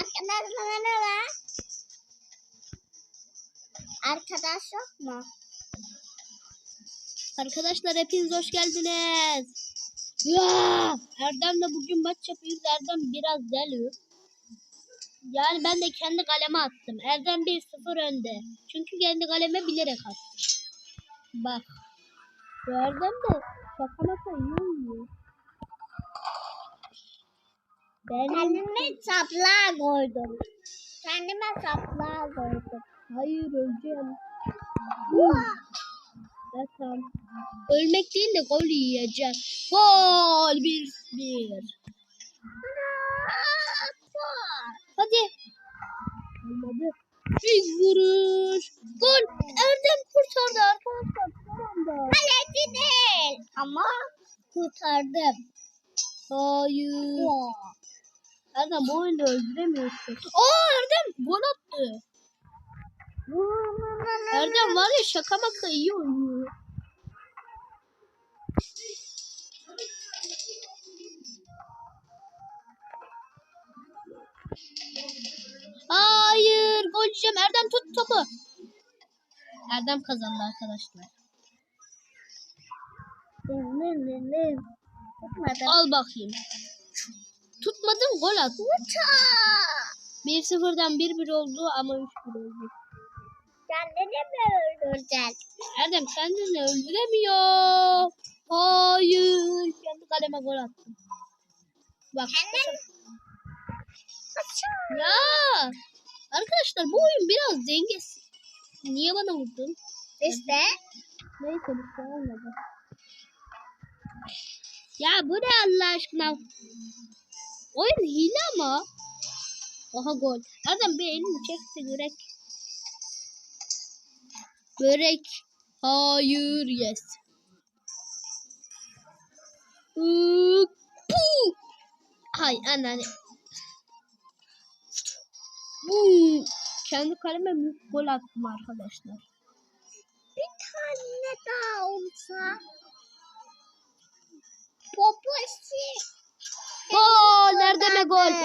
Arkadaşlar merhaba. Arkadaş yok mu? Arkadaşlar hepiniz hoş geldiniz. Ya! Erdem'le bugün maç yapıyoruz. Erdem biraz deli. Yani ben de kendi kaleme attım. Erdem 1-0 önde. Çünkü kendi kaleme bilerek attım. Bak. Erdem de şaka maka iyi oynuyor. Benim... Kendime saplar koydum. Kendime saplar koydum. Hayır öleceğim. Tamam. Ölmek değil de gol yiyeceğim. Gol 1-1. Hadi. Olmadı. Bir vuruş. Gol. Erdem kurtardı arkadaşlar. Anda. Kaleci değil. Ama Kurtardım. Hayır. Erdem bu oyunu öldüremiyorsun. Aa Erdem gol attı. Erdem var ya şaka maka iyi oynuyor. Hayır gol yiyeceğim. Erdem tut topu. Erdem kazandı arkadaşlar. Al bakayım. Tutmadın gol at. 1-0'dan 1-1 oldu ama 3-1 oldu. Kendini mi öldüreceksin? Erdem kendini öldüremiyor. Hayır. Kendi kaleme gol attım. Bak. Kendin Ya. Arkadaşlar bu oyun biraz dengesiz. Niye bana vurdun? işte. Neyse bir şey olmadı. Ya bu ne Allah aşkına? Oyun hile ama. Aha gol. Adam bir elini çekti börek. Börek. Hayır yes. Puh. Hay anneanne. Bu kendi kaleme büyük gol attım arkadaşlar. Bir tane daha olsa. gol.